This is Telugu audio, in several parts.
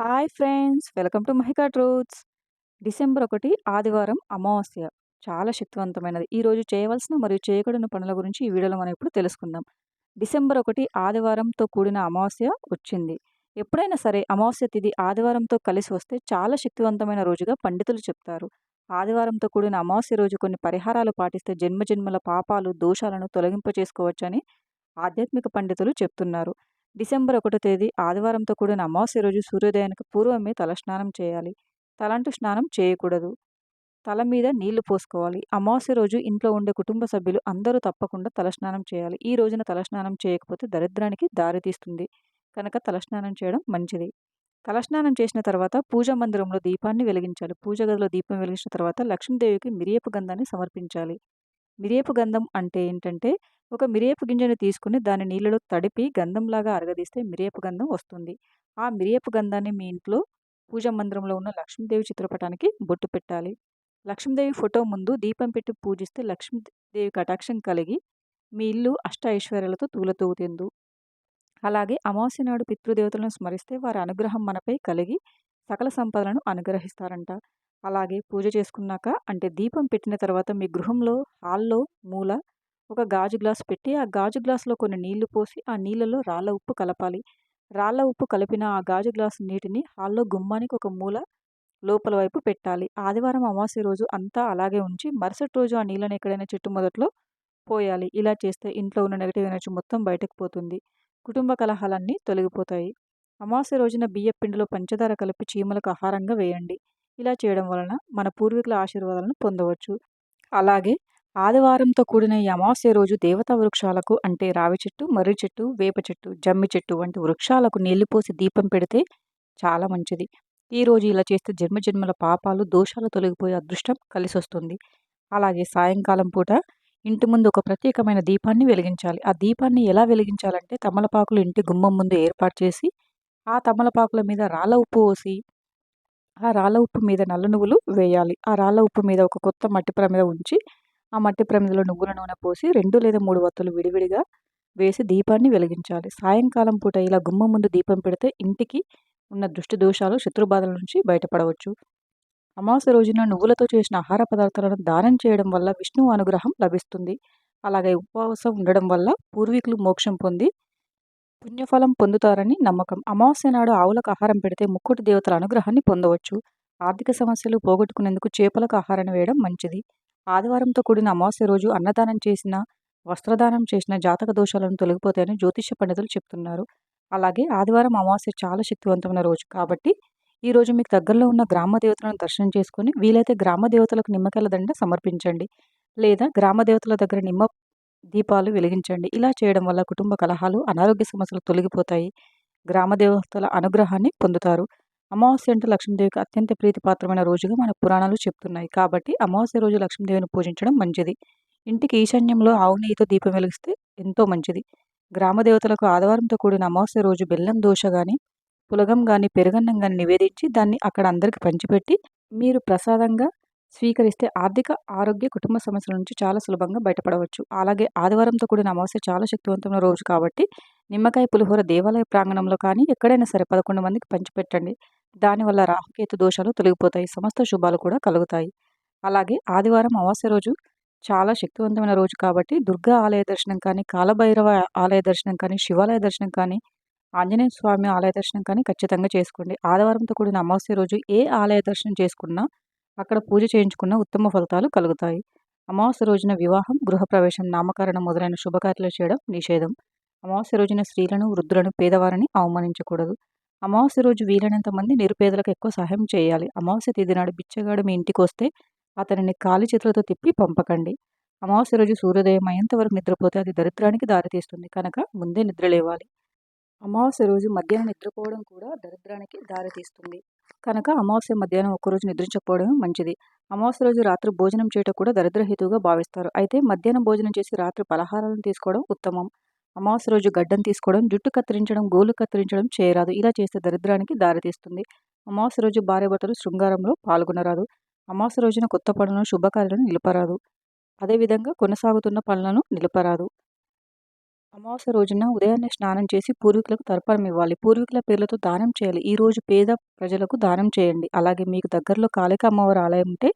Hi friends! Welcome to Mahika truths. December ఒకటి ఆదివారం అమావాస్య. చాలా శక్తివంతమైనది. ఈరోజు చేయవలసిన మరియు చేయకూడని పనుల గురించి ఈ వీడియోలో మనం ఇప్పుడు తెలుసుకుందాం. డిసెంబర్ ఒకటి ఆదివారంతో కూడిన అమావాస్య వచ్చింది. ఎప్పుడైనా సరే అమావాస్య తిథి ఆదివారంతో కలిసి వస్తే చాలా శక్తివంతమైన రోజుగా పండితులు చెప్తారు. ఆదివారంతో కూడిన అమావాస్య రోజు కొన్ని పరిహారాలు పాటిస్తే జన్మజన్మల పాపాలు దోషాలను తొలగింపచేసుకోవచ్చని ఆధ్యాత్మిక పండితులు చెప్తున్నారు. డిసెంబర్ ఒకటో తేదీ ఆదివారంతో కూడిన అమావాస్య రోజు సూర్యోదయానికి పూర్వమే తలస్నానం చేయాలి. తలంటు స్నానం చేయకూడదు. తల మీద నీళ్ళు పోసుకోవాలి. అమావాస్య రోజు ఇంట్లో ఉండే కుటుంబ సభ్యులు అందరూ తప్పకుండా తలస్నానం చేయాలి. ఈ రోజున తలస్నానం చేయకపోతే దరిద్రానికి దారితీస్తుంది కనుక తలస్నానం చేయడం మంచిది. తలస్నానం చేసిన తర్వాత పూజా మందిరంలో దీపాన్ని వెలిగించాలి. పూజ గదిలో దీపం వెలిగించిన తర్వాత లక్ష్మీదేవికి మిరియపు గంధాన్ని సమర్పించాలి. మిరియపు గంధం అంటే ఏంటంటే ఒక మిరియపు గింజను తీసుకుని దాని నీళ్ళలో తడిపి గంధంలాగా అరగదీస్తే మిరియపు గంధం వస్తుంది. ఆ మిరేపు గంధాన్ని మీ ఇంట్లో పూజా మందిరంలో ఉన్న లక్ష్మీదేవి చిత్రపటానికి బొట్టు పెట్టాలి. లక్ష్మీదేవి ఫోటో ముందు దీపం పెట్టి పూజిస్తే లక్ష్మీదేవి కటాక్షం కలిగి మీ ఇల్లు అష్ట ఐశ్వర్యాలతో తూలతూగుతుంది అలాగే అమావాస్య నాడు పితృదేవతలను స్మరిస్తే వారి అనుగ్రహం మనపై కలిగి సకల సంపదలను అనుగ్రహిస్తారంట. అలాగే పూజ చేసుకున్నాక అంటే దీపం పెట్టిన తర్వాత మీ గృహంలో హాల్లో మూల ఒక గాజు గ్లాస్ పెట్టి ఆ గాజు గ్లాసులో కొన్ని నీళ్ళు పోసి ఆ నీళ్ళలో రాళ్ళ ఉప్పు కలపాలి. రాళ్ళ ఉప్పు కలిపిన ఆ గాజు గ్లాస్ నీటిని హాల్లో గుమ్మానికి ఒక మూల లోపల వైపు పెట్టాలి. ఆదివారం అమావాస్య రోజు అంతా అలాగే ఉంచి మరుసటి రోజు ఆ నీళ్ళని ఎక్కడైనా చెట్టు మొదట్లో పోయాలి. ఇలా చేస్తే ఇంట్లో ఉన్న నెగిటివ్ ఎనర్జీ మొత్తం బయటకు పోతుంది. కుటుంబ కలహాలన్నీ తొలగిపోతాయి. అమావాస్య రోజున బియ్య పిండిలో పంచదార కలిపి చీమలకు ఆహారంగా వేయండి. ఇలా చేయడం వలన మన పూర్వీకుల ఆశీర్వాదాలను పొందవచ్చు. అలాగే ఆదివారంతో కూడిన ఈ అమావాస్య రోజు దేవతా వృక్షాలకు అంటే రావి చెట్టు మర్రి చెట్టు వేప చెట్టు జమ్మి చెట్టు వంటి వృక్షాలకు నీళ్ళు పోసి దీపం పెడితే చాలా మంచిది. ఈరోజు ఇలా చేస్తే జన్మజన్మల పాపాలు దోషాలు తొలగిపోయే అదృష్టం కలిసి వస్తుంది అలాగే సాయంకాలం పూట ఇంటి ముందు ఒక ప్రత్యేకమైన దీపాన్ని వెలిగించాలి. ఆ దీపాన్ని ఎలా వెలిగించాలంటే తమలపాకులు ఇంటి గుమ్మం ముందు ఏర్పాటు చేసి ఆ తమలపాకుల మీద రాళ్ళ ఉప్పు పోసి ఆ రాళ్ళ ఉప్పు మీద నల్ల నువ్వులు వేయాలి. ఆ రాళ్ళ ఉప్పు మీద ఒక కొత్త మట్టి ప్రమిద ఉంచి ఆ మట్టి ప్రమిదలో నువ్వుల నూనె పోసి రెండు లేదా మూడు వత్తులు విడివిడిగా వేసి దీపాన్ని వెలిగించాలి. సాయంకాలం పూట ఇలా గుమ్మం ముందు దీపం పెడితే ఇంటికి ఉన్న దృష్టి దోషాలు శత్రుబాధల నుంచి బయటపడవచ్చు. అమావాస్య రోజున నువ్వులతో చేసిన ఆహార పదార్థాలను దానం చేయడం వల్ల విష్ణువు అనుగ్రహం లభిస్తుంది. అలాగే ఉపవాసం ఉండడం వల్ల పూర్వీకులు మోక్షం పొంది పుణ్యఫలం పొందుతారని నమ్మకం. అమావాస్య నాడు ఆవులకు ఆహారం పెడితే ముక్కుటి దేవతల అనుగ్రహాన్ని పొందవచ్చు. ఆర్థిక సమస్యలు పోగొట్టుకునేందుకు చేపలకు ఆహారాన్ని వేయడం మంచిది. ఆదివారంతో కూడిన అమావాస్య రోజు అన్నదానం చేసిన వస్త్రదానం చేసిన జాతక దోషాలను తొలగిపోతాయని జ్యోతిష పండితులు చెప్తున్నారు. అలాగే ఆదివారం అమావాస్య చాలా శక్తివంతమైన రోజు కాబట్టి ఈ రోజు మీకు దగ్గరలో ఉన్న గ్రామ దేవతలను దర్శనం చేసుకొని వీలైతే గ్రామ దేవతలకు నిమ్మకాయల దండ సమర్పించండి. లేదా గ్రామ దేవతల దగ్గర నిమ్మ దీపాలు వెలిగించండి. ఇలా చేయడం వల్ల కుటుంబ కలహాలు అనారోగ్య సమస్యలు తొలగిపోతాయి. గ్రామ దేవతల అనుగ్రహాన్ని పొందుతారు. అమావాస్య అంటే లక్ష్మీదేవికి అత్యంత ప్రీతిపాత్రమైన రోజుగా మన పురాణాలు చెప్తున్నాయి. కాబట్టి అమావాస్య రోజు లక్ష్మీదేవిని పూజించడం మంచిది. ఇంటికి ఈశాన్యంలో ఆవు నెయ్యితో దీపం వెలిగిస్తే ఎంతో మంచిది. గ్రామ దేవతలకు ఆదివారంతో కూడిన అమావాస్య రోజు బెల్లం దోశ కానీ పులగం కానీ పెరుగన్నం కానీ నివేదించి దాన్ని అక్కడ అందరికి పంచిపెట్టి మీరు ప్రసాదంగా స్వీకరిస్తే ఆర్థిక ఆరోగ్య కుటుంబ సమస్యల నుంచి చాలా సులభంగా బయటపడవచ్చు. అలాగే ఆదివారంతో కూడిన అమావాస్య చాలా శక్తివంతమైన రోజు కాబట్టి నిమ్మకాయ పులిహోర దేవాలయ ప్రాంగణంలో కానీ ఎక్కడైనా సరే పదకొండు మందికి పంచిపెట్టండి. దానివల్ల రాహుకేతు దోషాలు తొలగిపోతాయి. సమస్త శుభాలు కూడా కలుగుతాయి. అలాగే ఆదివారం అమావాస్య రోజు చాలా శక్తివంతమైన రోజు కాబట్టి దుర్గా ఆలయ దర్శనం కానీ కాలభైరవ ఆలయ దర్శనం కానీ శివాలయ దర్శనం కానీ ఆంజనేయ స్వామి ఆలయ దర్శనం కానీ ఖచ్చితంగా చేసుకోండి. ఆదివారంతో కూడిన అమావాస్య రోజు ఏ ఆలయ దర్శనం చేసుకున్నా అక్కడ పూజ చేయించుకున్న ఉత్తమ ఫలితాలు కలుగుతాయి. అమావాస్య రోజున వివాహం గృహప్రవేశం నామకరణం మొదలైన శుభకార్యాలు చేయడం నిషేధం. అమావాస్య రోజున స్త్రీలను వృద్ధులను పేదవారిని అవమానించకూడదు. అమావాస్య రోజు వీలైనంత మంది నిరుపేదలకు ఎక్కువ సహాయం చేయాలి. అమావాస్య తేదీ నాడు బిచ్చగాడు మీ ఇంటికి వస్తే అతనిని కాలి చేతులతో తిప్పి పంపకండి. అమావాస్య రోజు సూర్యోదయం అయ్యేంతవరకు నిద్రపోతే అది దరిద్రానికి దారితీస్తుంది. కనుక ముందే నిద్ర లేవాలి. అమావాస్య రోజు మధ్యాహ్నం నిద్రపోవడం కూడా దరిద్రానికి దారితీస్తుంది. కనుక అమావాస్య మధ్యాహ్నం ఒక్కరోజు నిద్రించకపోవడం మంచిది. అమావాస్య రోజు రాత్రి భోజనం చేయటం కూడా దరిద్రహేతువుగా భావిస్తారు. అయితే మధ్యాహ్నం భోజనం చేసి రాత్రి పలహారాలను తీసుకోవడం ఉత్తమం. అమావాస్య రోజు గడ్డం తీసుకోవడం జుట్టు కత్తిరించడం గోలు కత్తిరించడం చేయరాదు. ఇలా చేస్తే దరిద్రానికి దారితీస్తుంది. అమావాస్య రోజు భార్యాభర్తలు శృంగారంలో పాల్గొనరాదు. అమావాస్య రోజున కొత్త పనులను శుభకార్యాలను నిలపరాదు. అదేవిధంగా కొనసాగుతున్న పనులను నిలపరాదు. అమావాస్య రోజున ఉదయాన్నే స్నానం చేసి పూర్వీకులకు తర్పణం ఇవ్వాలి. పూర్వీకుల పేర్లతో దానం చేయాలి. ఈ రోజు పేద ప్రజలకు దానం చేయండి. అలాగే మీకు దగ్గరలో కాళిక అమ్మవారి ఆలయం ఉంటే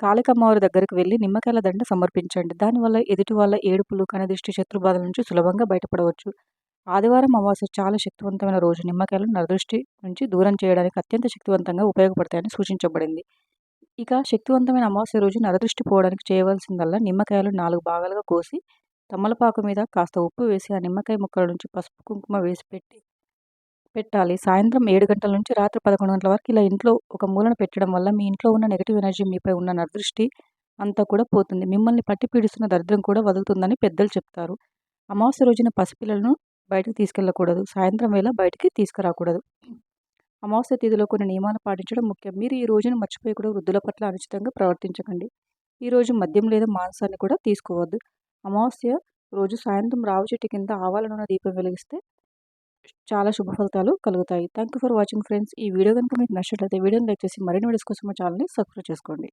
కాళిక అమ్మవారి దగ్గరికి వెళ్ళి నిమ్మకాయల దండ సమర్పించండి. దానివల్ల ఎదుటి వాళ్ళ ఏడుపులు కనదిష్టి శత్రుబాధల నుంచి సులభంగా బయటపడవచ్చు. ఆదివారం అమావాస్య చాలా శక్తివంతమైన రోజు. నిమ్మకాయలు నరదృష్టి నుంచి దూరం చేయడానికి అత్యంత శక్తివంతంగా ఉపయోగపడతాయని సూచించబడింది. ఇక శక్తివంతమైన అమావాస్య రోజు నరదృష్టి పోవడానికి చేయవలసిందల్లా నిమ్మకాయలు నాలుగు భాగాలుగా కోసి తమలపాకు మీద కాస్త ఉప్పు వేసి ఆ నిమ్మకాయ ముక్కల నుంచి పసుపు కుంకుమ వేసి పెట్టి పెట్టాలి. సాయంత్రం ఏడు గంటల నుంచి రాత్రి పదకొండు గంటల వరకు ఇలా ఇంట్లో ఒక మూలన పెట్టడం వల్ల మీ ఇంట్లో ఉన్న నెగిటివ్ ఎనర్జీ మీపై ఉన్న నదృష్టి అంతా కూడా పోతుంది. మిమ్మల్ని పట్టి పీడిస్తున్న దరిద్రం కూడా వదులుతుందని పెద్దలు చెప్తారు. అమావాస్య రోజున పసిపిల్లలను బయటకు తీసుకెళ్ళకూడదు. సాయంత్రం వేళ బయటికి తీసుకురాకూడదు. అమావాస్య తిథిలో కొన్ని నియమాలు పాటించడం ముఖ్యం. మీరు ఈ రోజును మర్చిపోయి వృద్ధుల పట్ల అనుచితంగా ప్రవర్తించకండి. ఈ రోజు మద్యం లేదా మాంసాన్ని కూడా తీసుకోవద్దు. అమావాస్య రోజు సాయంత్రం రావు చెట్టు కింద ఆవాల నూనె దీపం వెలిగిస్తే చాలా శుభ ఫలితాలు కలుగుతాయి. Thank you for watching friends ఈ వీడియో కనుక మీకు నచ్చినట్లయితే వీడియోని లైక్ చేసి మరిన్ని వీడియోస్ కోసం మా ఛానల్ని సబ్స్క్రైబ్ చేసుకోండి.